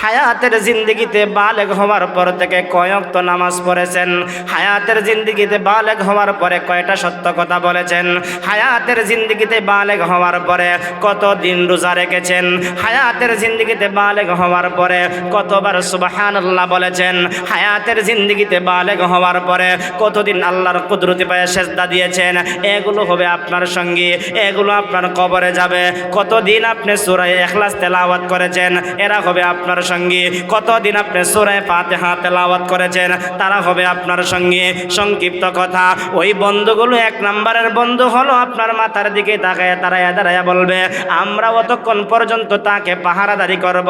হায়াতের জিন্দিগিতে বালেগ হওয়ার পর থেকে কয়েক তো নামাজ পড়েছেন? হায়াতের জিন্দিগিতে বালেগ হওয়ার পরে কয়টা সত্য কথা বলেছেন? হায়াতের জিন্দিগিতে বালেগ হওয়ার পরে কত দিন রোজা রেখেছেন? হায়াতের জিন্দিগিতে বালেগ হওয়ার পরে কতবার সুবাহান আল্লাহ বলেছেন? হায়াতের জিন্দিগিতে বালেগ হওয়ার পরে কতদিন আল্লাহর কুদরতি পায়ে সেজদা দিয়েছেন? এগুলো হবে আপনার সঙ্গী, এগুলো আপনার কবরে যাবে। কতদিন আপনি সুরায় এখলাস তেলাওয়াত করেছেন? এরা হবে আপনার সঙ্গে। কতদিন আপনি সুরায় ফাতেহা তেলাওয়াত করেছেন? তারা হবে আপনার সঙ্গে। সংক্ষিপ্ত কথা, ওই বন্ধুগুলো এক নম্বরের বন্ধু হলো আপনার মাথার দিকে তাকায় তারায় দাঁড়ায় বলবে, আমরা অতক্ষণ পর্যন্ত তাকে পাহারাদারি করব।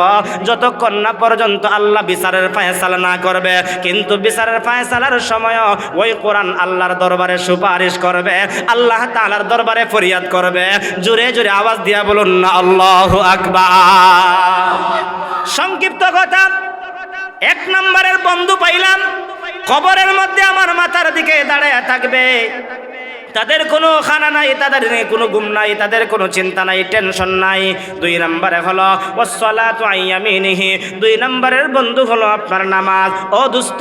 যতক্ষণ না পর্যন্ত আল্লাহ বিচারের ফায়সালা না করবে। কিন্তু বিচারের ফায়সালার সময় ওই কোরআন আল্লাহর দরবারে সুপারিশ করবে, আল্লাহ তাআলার দরবারে ফরিয়াদ করবে। জোরে জোরে আওয়াজ দিয়া বলুন না, আল্লাহ আকবার। সংক্ষিপ্ত কথা এক নম্বরের বন্ধু পাইলাম কবরের মধ্যে আমার মাথার দিকে দাঁড়ায় থাকবে। তাদের কোনো খানা নাই, তাদের কোনো ঘুম নাই, তাদের কোনো চিন্তা নাই, টেনশন নাই। দুই নম্বরে হলো ওসলাতু আইয়ামিনিহি। দুই নম্বরের বন্ধু হলো আপনার নামাজ। ও দুস্ত,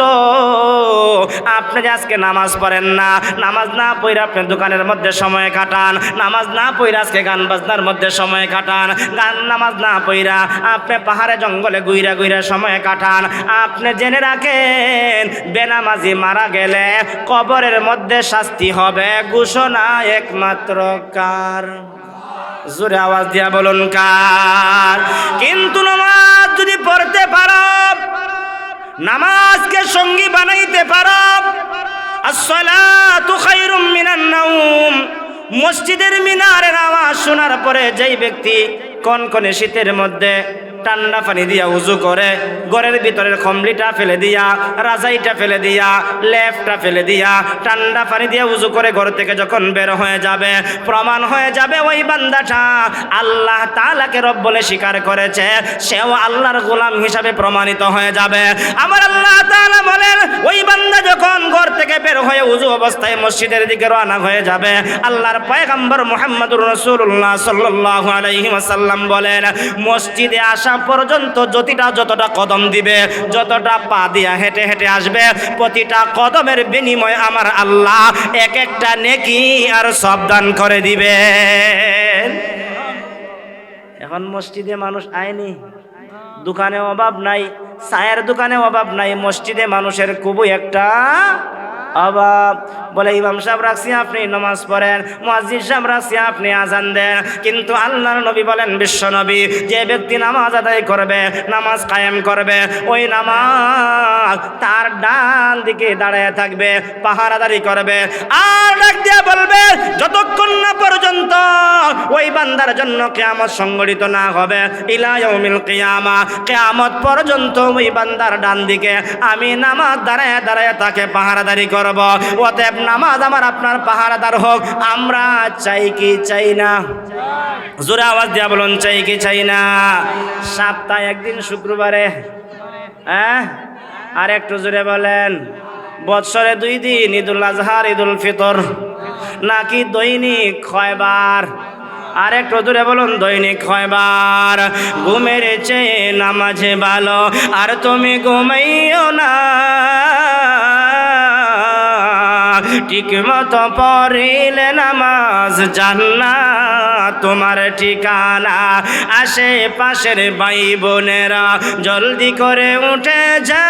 আপনি যে আজকে নামাজ পড়েন না, নামাজ না পড়ে আপনি দোকানের মধ্যে সময় কাটান, নামাজ না পড়ে আজকে গান বাজনার মধ্যে সময় কাটান, গান নামাজ না পড়া আপনি পাহাড়ে জঙ্গলে গুইরা গুইরা সময় কাটান, আপনি জেনে রাখেন, বেনামাজি মারা গেলে কবরের মধ্যে শাস্তি হবে ঘোষণা একমাত্র কার? জোরে আওয়াজ দিয়া বলুন কার? কিন্তু নামাজ যদি পড়তে পারো, নামাজকে সঙ্গী বানাইতে পারো মসজিদের মিনারের আওয়াজ শোনার পরে যেই ব্যক্তি কনকনে শীতের মধ্যে ঠান্ডা পানি দিয়া উজু করে, ঘরের ভিতরের খমলিটা ফেলে দিয়া, রাজাইটা ফেলে দিয়া লেফটা ফেলে দিয়া, ঠান্ডা পানি দিয়া উজু করে ঘর থেকে যখন বের হয়ে যাবে, প্রমাণ হয়ে যাবে ওই বান্দাটা আল্লাহ তালাকে রব বলে স্বীকার করেছে, সেও আল্লাহর গোলাম হিসাবে প্রমাণিত হয়ে যাবে। আমার আল্লাহ তাআলা বলেন ওই বান্দা যখন ঘর থেকে বের হয়ে উজু অবস্থায় মসজিদের দিকে রওনা হয়ে যাবে। আল্লাহর পয়গম্বর মুহাম্মদুর রাসূলুল্লাহ সাল্লাল্লাহু আলাইহি ওয়াসাল্লাম বলেন, মসজিদে আসা পর্যন্ত যতটা যতটা কদম দিবে, যতটা পা দিয়া হেঁটে হেঁটে আসবে, প্রতিটা কদমের বিনিময়ে আমার আল্লাহ এক একটা নেকি আর সব দান করে দিবে। এখন মসজিদে মানুষ আয়নি, দোকানে অভাব নাই, চায়ের দোকানে অভাব নাই, মসজিদে মানুষের খুবই একটা অভাব বলে, ইমাম সাহেব রাখছি আপনি, নমাজ পড়েন, মুয়াজ্জিন সাহেব রাখছি আপনি, আজান দেন। কিন্তু আল্লাহর নবী বলেন, বিশ্ব নবী, যে ব্যক্তি নামাজ আদায় করবে, নামাজ কায়েম করবে, ওই নামাজ তার ডান দিকে দাঁড়ায় থাকবে, পাহারাদারি করবে। আর ডাক দিয়া বলবে, যতক্ষণ না পর্যন্ত ওই বান্দার জন্য কেয়ামত সংগঠিত না হবে, ইলা ইয়াউমিল কিয়ামা, কেয়ামত পর্যন্ত ওই বান্দার ডান দিকে আমি নামাজ দাঁড়ায় দাঁড়ায় তাকে পাহারাদারি করব। অতএব নামাজ আমার আপনার পাহারাদার হোক। আমরা চাই কি চাই না? জোরে আওয়াজ দিয়া বলুন, চাই কি চাই না? সপ্তাহে একদিন শুক্রবারে হ্যাঁ? আর একটু জোরে বলেন, বৎসরে দুই দিন, ঈদুল আজহার, ঈদুল ফিতর, নাকি দৈনিক কয়বার আর একটু দূরে বলুন, দৈনিক কয়বার ঘুমের চেয়ে নামাজে ভালো। আর তুমি ঘুমাইও না। ঠিক মতো পড়িলে নামাজ জান্না তোমার ঠিকানা আশেপাশের ভাই বোনেরা জলদি করে উঠে যা।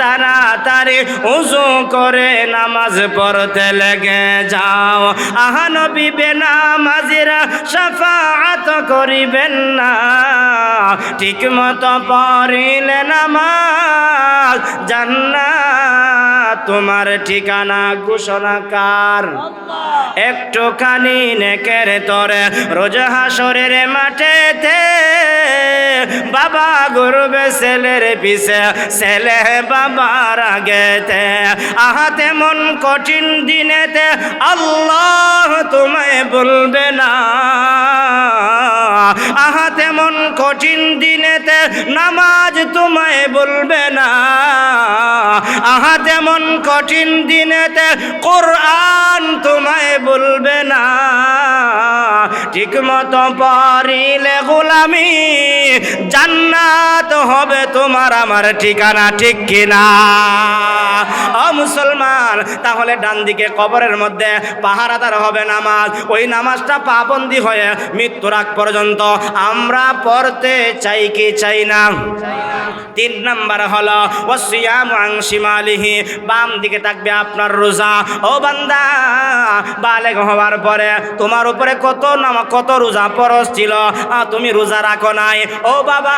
তাড়াতাড়ি উজু করে নামাজ পড়তে লেগে যাও। আহানবী বেনামাজিরা সাফাত করিবেন না। ঠিক মতো পড়িলে নামাজ জান্না তোমার ঠিকানা ঘোষণা কার? একটুখানি নেকের তরে রোজ হাসরের মাঠেতে বাবা গরবে ছেলের পিছে ছেলে বাবার আগেতে। আহাতে মন কঠিন দিনেতে আল্লাহ তোমায় বলবে না। আহাতে মন কঠিন দিনেতে নামাজ তোমায় বলবে না। আহা তেমন কঠিন দিনেতে কোরআন তোমায় বলবে না। ঠিক মতো পড়িলে গোলামি, জান্নাত হবে তোমার আমার ঠিকানা ঠিক কিনা? ও মুসলমান, তাহলে ডান দিকে কবরের মধ্যে পাহারাদার হবে নামাজ। ওই নামাজটা পাবন্দি হয়ে মৃত্যুর আগ পর্যন্ত আমরা পড়তে চাই কি চাই না? তিন নাম্বার হলো ওসিয়াম আংশিমালিহি বাম দিকে থাকবে আপনার রোজা। ও বান্দা, বালেগ হওয়ার পরে তোমার উপরে কত নামা কত রোজা পরশ ছিল? তুমি রোজা রাখো নাই। ও বাবা,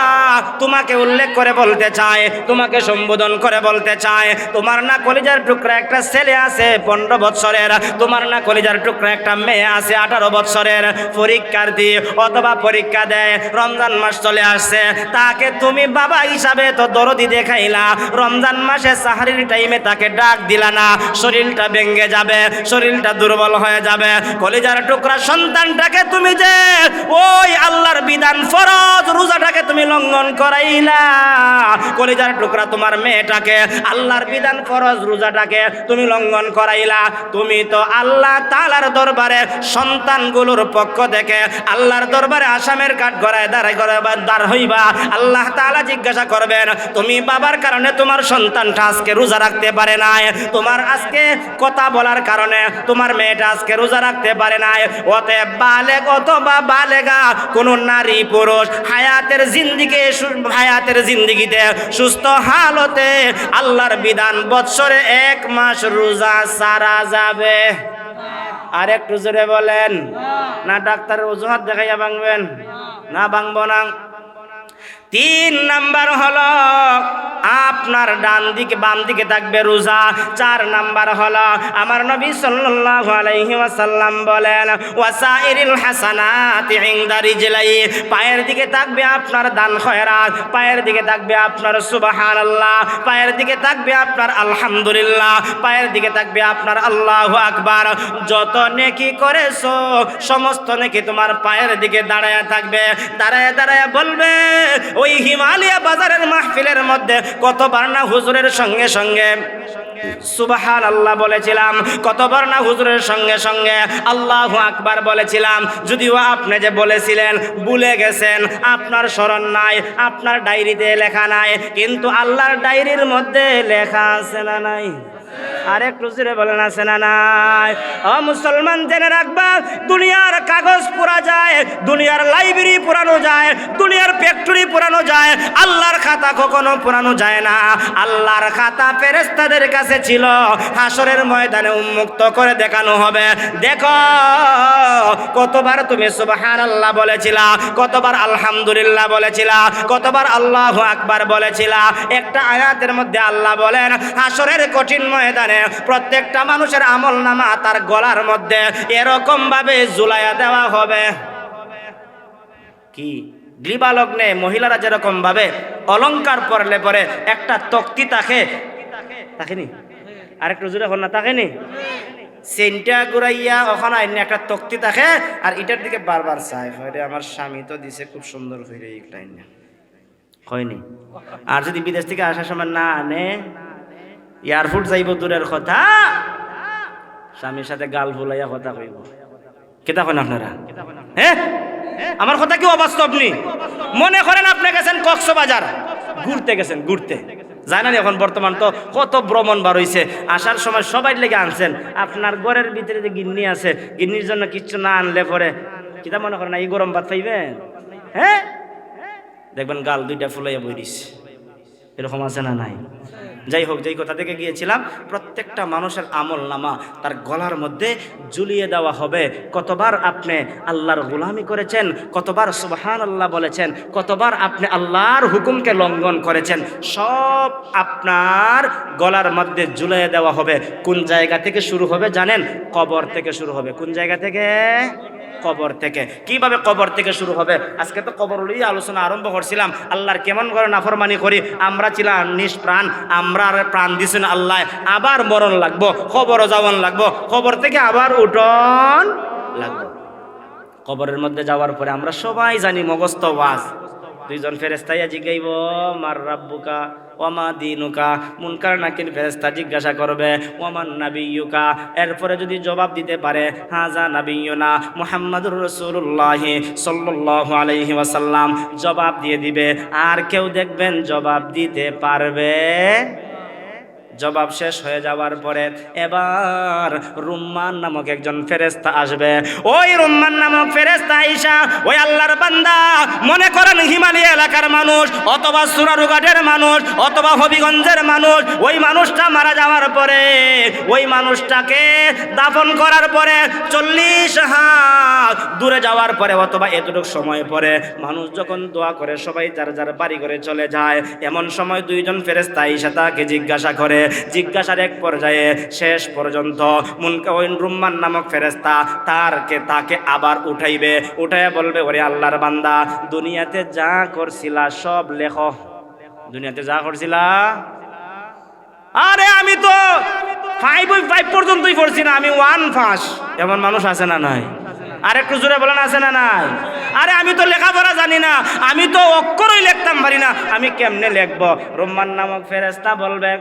তোমাকে উল্লেখ করে বলতে চায় তোমাকে সম্বোধন করে বলতে চায় তোমার না কলিজার টুকরা একটা ছেলে আছে, পনেরো বৎসরের। তোমার না কলিজার টুকরা একটা মেয়ে আছে, আঠারো বৎসরের। পরীক্ষার্থী অথবা পরীক্ষা দেয়, রমজান মাস চলে আসছে। তাকে তুমি বাবা হিসাবে তো দরদি দেখাইলা। রমজান মাসে সাহারির টাইমে তাকে ডাক দিলা না। শরীরটা ভেঙে যাবে, শরীরটা দুর্বল হয়ে যাবে। কলিজার টুকরা সন্তানটাকে তুমি যে ওই আল্লাহর বিধান ফরজ রোজাটাকে তুমি লঙ্ঘন করাইলা। কলিজার টুকরা তোমার মেয়েটাকে, আল্লাহর বিধান ফরজ রোজাটাকে তুমি লঙ্ঘন করাইলা। তুমি তো আল্লাহ তালার দরবারে সন্তানগুলোর পক্ষ থেকে আল্লাহর দরবারে আসামের কাঠ গড়ায় দাঁড়ায় গড়ায় দাঁড় হইবা, আল্লাহ তালা জিজ্ঞাসা করবেন, তুমি বাবার কারণে তোমার সন্তানটা আজকে রোজা রাখতে পারে নাই? তোমার আজকে কথা বলার কারণে তোমার মেয়েটা আজকে রোজা রাখতে পারে নাই। অতএব বালেক অথবা বালেগা, কোন নারী পুরুষ হায়াতের জিন্দিগি হায়াতের জিন্দিগিতে সুস্থ হালতে আল্লাহর বিধান বৎসরে এক মাস রোজা সারা যাবে। আর একটু জোরে বলেন, না ডাক্তারের অজুহাত দেখাইয়া ভাঙবেন? না ভাঙবো না। তিন নাম্বার হলো আপনার ডান দিকে, বাম দিকে থাকবে রোজা। চার নাম্বার হলো আমার নবী সাল্লাল্লাহু বলেন, ওয়াসাইরিল হাসানাতি ইনদা পায়ের দিকে থাকবে আপনার দান খয়রাত, পায়ের দিকে থাকবে আপনার সুবহানাল্লাহ, পায়ের দিকে থাকবে আপনার আলহামদুলিল্লাহ, পায়ের দিকে থাকবে আপনার আল্লাহু আকবার। যত নেকি করেছ, সমস্ত নেকি তোমার পায়ের দিকে দাঁড়ায় থাকবে। দাঁড়ায় দাঁড়ায় বলবে ওই হিমালয়া বাজারের মাহফিলের মধ্যে কতবার না হুজুরের সঙ্গে সঙ্গে সুবাহান আল্লাহ বলেছিলাম, কতবার না হুজুরের সঙ্গে সঙ্গে আল্লাহ আকবার বলেছিলাম, যদিও আপনি যে বলেছিলেন, ভুলে গেছেন, আপনার স্মরণ নাই, আপনার ডায়েরিতে লেখা নাই, কিন্তু আল্লাহর ডায়েরির মধ্যে লেখা আছে না নাই? আরেক না নাই? ও মুসলমান জেনে রাখবা, দুনিয়ার কাগজ যায়, দুনিয়ার লাইব্রেরি পুরানো যায়, দুনিয়ার ফ্যাক্টরি পুরানো যায়, আল্লাহর খাতা কখনো পুরানো যায় না। আল্লাহর খাতা ফেরেস্তাদের কাছে ছিল, হাসরের ময়দানে উন্মুক্ত করে দেখানো হবে। দেখো, কতবার তুমি সুবহান আল্লাহ বলেছিলা, কতবার আলহামদুলিল্লাহ বলেছিলা, কতবার আল্লাহ আকবার বলেছিলা। একটা আয়াতের মধ্যে আল্লাহ বলেন, হাসরের কঠিন ময়দানে প্রত্যেকটা মানুষের আমল নামা তার গলার মধ্যে এরকম ভাবে ঝুলাইয়া দেওয়া হবে। কি? গ্রীবালগ্নে মহিলারা যেরকম ভাবে অলংকার পরলে পরে একটা তক্তি তাকে তাকেনি? আরেকটু জোরে হল না, তাকেনি? সেন্টা ঘুরাইয়া ওখানে আইনি একটা তক্তি থাকে আর এটার দিকে বারবার চাই হয় আমার স্বামী তো দিছে খুব সুন্দর এইটা আইনে হয়নি? আর যদি বিদেশ থেকে আসার সময় না আনে এয়ারপোর্ট যাইব দূরের কথা। স্বামীর সাথে গাল ভুলাইয়া কথা কইব। কেতা কন আপনারা? হ্যাঁ আমার কথা কি অবাস্তব নি? মনে করেন আপনি গেছেন কক্সবাজার। ঘুরতে গেছেন, ঘুরতে। জানেন এখন বর্তমান তো কত ভ্রমণ বার হইছে। আসার সময় সবাই লেগে আনছেন। আপনার ঘরের ভিতরে যে গিন্নি আছে, গিন্নির জন্য কিচ্ছু না আনলে পরে কিতা মনে করেন এই গরম ভাত পাইবেন হ্যাঁ দেখবেন গাল দুইটা ফুলাইয়া বইরিস এরকম আছে না নাই? যাই হোক, যেই কথা থেকে গিয়েছিলাম, প্রত্যেকটা মানুষের আমল নামা তার গলার মধ্যে ঝুলিয়ে দেওয়া হবে। কতবার আপনি আল্লাহর গোলামি করেছেন, কতবার সুবহান আল্লাহ বলেছেন, কতবার আপনি আল্লাহর হুকুমকে লঙ্ঘন করেছেন, সব আপনার গলার মধ্যে ঝুলিয়ে দেওয়া হবে। কোন জায়গা থেকে শুরু হবে জানেন? কবর থেকে শুরু হবে। কোন জায়গা থেকে? কবর থেকে। কীভাবে কবর থেকে শুরু হবে? আজকে তো কবর আলোচনা আরম্ভ করছিলাম। আল্লাহর কেমন করে নাফরমানি করি? আমরা ছিলাম নিষ্প্রাণ, আমরা আর প্রাণ দিছেন আল্লাহ, আবার মরণ লাগবো খবরও যাওয়ান লাগবো খবর থেকে আবার উঠন লাগবো। কবরের মধ্যে যাওয়ার পরে আমরা সবাই জানি মগস্ত ওয়াজ। দুইজন ফেরেস্তাইয়া জিজ্ঞাইব মার রাব্বুকা, ওমা দিনুকা। মুনকার নাকির ফেরেস্তা জিজ্ঞাসা করবে, ওমান নাবিয়ুকা। এরপরে যদি জবাব দিতে পারে, হাজা নাবিয়না মোহাম্মদুর রসুল্লাহি সাল্লাহ আলহি ওয়াসাল্লাম। জবাব দিয়ে দিবে, আর কেউ দেখবেন জবাব দিতে পারবে জবাব শেষ হয়ে যাওয়ার পরে এবার রুম্মান নামক একজন ফেরেস্তা আসবে। ওই রুম্মান নামক ফেরেস্তা আইসা, ওই আল্লাহর বান্দা, মনে করেন হিমালয় এলাকার মানুষ, অথবা সুরারুঘাটের মানুষ, অথবা হবিগঞ্জের মানুষ, ওই মানুষটা মারা যাওয়ার পরে, ওই মানুষটাকে দাফন করার পরে চল্লিশ হাত দূরে যাওয়ার পরে অথবা এতটুকু সময় পরে মানুষ যখন দোয়া করে, সবাই যার যার বাড়ি করে চলে যায়, এমন সময় দুইজন ফেরেস্তা আইসা তাকে জিজ্ঞাসা করে জিজ্ঞাসার এক পর্যায়ে শেষ পর্যন্ত মুনকা ওই রুম্মান নামক ফেরেস্তা তারকে, তাকে আবার উঠাইবে। উঠাইয়া বলবে, ওরে আল্লাহর বান্দা, দুনিয়াতে যা করছিলা সব লেখ। দুনিয়াতে যা করছিলা? আরে আমি তো ফাইভ ওই ফাইভ পর্যন্তই পড়ছি না, আমি ওয়ান ফাঁস এমন মানুষ আছে না নাই? আর একটু জোরে বলেন, আছে না নাই? আরে আমি তো লেখাপড়া জানি না, আমি তো অক্ষরই লিখতাম পারি না, আমি কেমনে লিখব? রোম্মান নামক ফেরেস্তা বলবে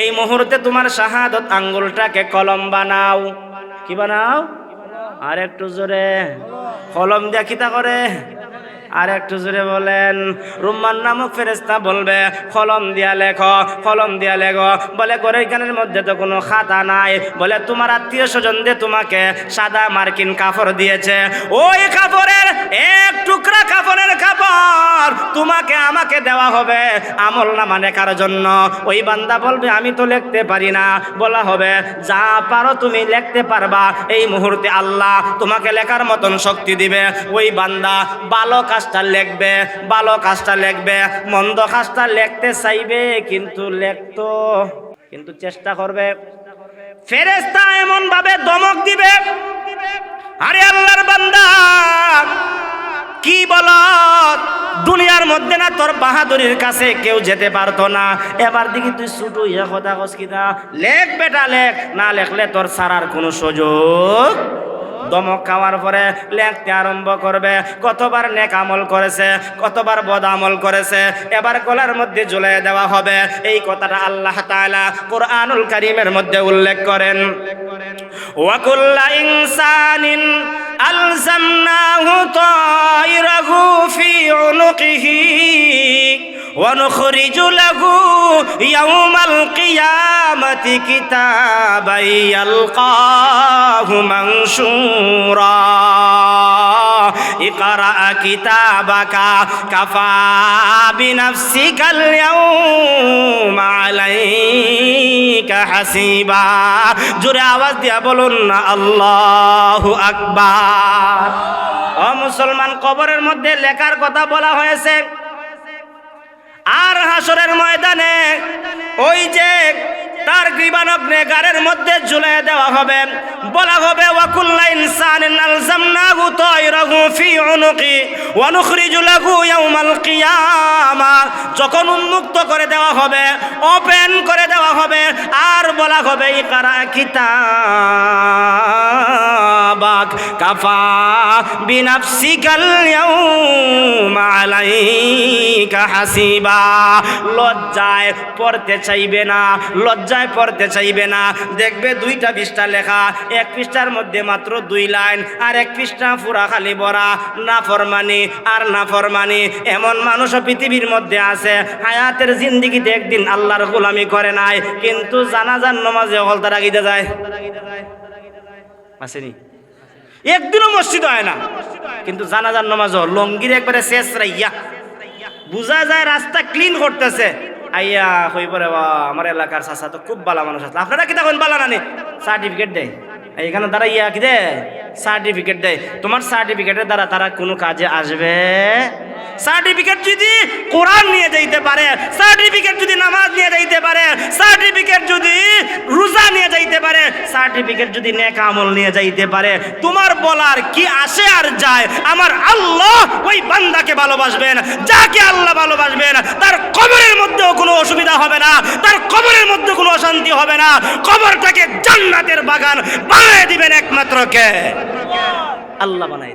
এই মুহূর্তে তোমার শাহাদত আঙ্গুলটাকে কলম বানাও। কি বানাও? আর একটু জোরে। কলম দিয়া কিতা করে। আর একটু জোরে বলেন, রুম্মান নামক ফেরেস্তা বলবে, কলম দিয়া লেখ, কলম দিয়া লেখ। বলে করে এখানের মধ্যে তো কোনো খাতা নাই। বলে তোমার আত্মীয় স্বজন দিয়ে তোমাকে সাদা মার্কিন কাপড় দিয়েছে, ওই কাপড়ের এক টুকরা কাপড়ের কাপড় তোমাকে আমাকে দেওয়া হবে আমল নামা লেখার জন্য। ওই বান্দা বলবে, আমি তো লিখতে পারি না। বলা হবে, যা পারো তুমি লিখতে পারবা। এই মুহূর্তে আল্লাহ তোমাকে লেখার মতন শক্তি দিবে। ওই বান্দা ভালো কাজটা লিখবে, ভালো কাজটা লিখবে, মন্দ কাজটা লিখতে চাইবে, কিন্তু লিখতো। কিন্তু চেষ্টা করবে। ফেরেস্তা এমন ভাবে দমক দিবে, আরে আল্লাহর বান্দা মধ্যে না তোর বাহাদুরির কাছে কেউ যেতে পারতো না। এবার দেখি তুই ছুটু ইয়ে কথা কিনা লেখ বেটা, লেখ। না লেখলে তোর সারার কোনো সুযোগ দমক খাওয়ার পরে লেখতে আরম্ভ করবে। কতবার নেক আমল করেছে, কতবার বদ আমল করেছে, এবার গলার মধ্যে ঝুলিয়ে দেওয়া হবে। এই কথাটা আল্লাহ তাআলা কোরআনুল কারীমের মধ্যে উল্লেখ করেন। ওয়াকুল্লা ইনসানিন আলজামনাহু তাইরাহু ফি উনুকিহি ونخرج له يوم القيامة كتابا يلقاه منشورا اقرأ كتابك كفى بنفسك اليوم عليك حسيبا জোরে আওয়াজ দিয়া বলুন না আল্লাহু আকবার ও মুসলমান কবরের মধ্যে লেখার কথা বলা হয়েছে আর হাসরের ময়দানে ওই যে তার গ্রীবানগ্নে গারের মধ্যে ঝুলে দেওয়া হবে। বলা হবে, ওয়াকুল্লা ইনসানিন আলজামনাহু তায়রাহু ফি উনুকি ওয়া নুখরিজু লাহু ইয়াউমাল কিয়ামা। যখন উন্মুক্ত করে দেওয়া হবে, ওপেন করে দেওয়া বলা হবে ইকরা কিতাবাক? কাফা বিনাফসিকাল ইয়াউমা আলাইকা হাসিবা। লজ্জায় পড়তে চাইবে না, লজ্জায় পড়তে চাইবে না। দেখবে দুইটা পৃষ্ঠা লেখা, এক পৃষ্ঠার মধ্যে মাত্র দুই লাইন, আর এক পৃষ্ঠা পুরা খালি বড়া না ফরমানি আর না ফরমানি এমন মানুষও পৃথিবীর মধ্যে আছে। হায়াতের জিন্দিগিতে একদিন আল্লাহর গোলামি করে নাই, কিন্তু জানাজান নমাজে অকল তারা গিতে যায়। আসেনি একদিনও মসজিদ হয় না। কিন্তু জানাজার নামাজ লঙ্গির একবারে শেষ রাইয়া। বুঝা যায় রাস্তা ক্লিন করতেছে। আইয়া হই পরে বা, আমার এলাকার চাষা তো খুব ভালো মানুষ আছে। আপনারা কি তখন ভালো নানি সার্টিফিকেট দেয়। এখানে তারা ইয়া কি দেয় সার্টিফিকেট দেয় তোমার সার্টিফিকেটের দ্বারা তারা কোনো কাজে আসবে? সার্টিফিকেট যদি কোরআন নিয়ে যাইতে পারে সার্টিফিকেট যদি নামাজ নিয়ে যাইতে পারে সার্টিফিকেট যদি রোজা নিয়ে যাইতে পারে সার্টিফিকেট যদি নেক আমল নিয়ে যাইতে পারে, তোমার বলার কি আসে আর যায়? আমার আল্লাহ ওই বান্দাকে ভালোবাসবেন। যাকে আল্লাহ ভালোবাসবেন, তার কবরের মধ্যেও কোনো অসুবিধা হবে না। তার কবরের মধ্যে কোনো অশান্তি হবে না। কবরটাকে জান্নাতের বাগান বানিয়ে দিবেন একমাত্র কে? আল্লাহ বানাই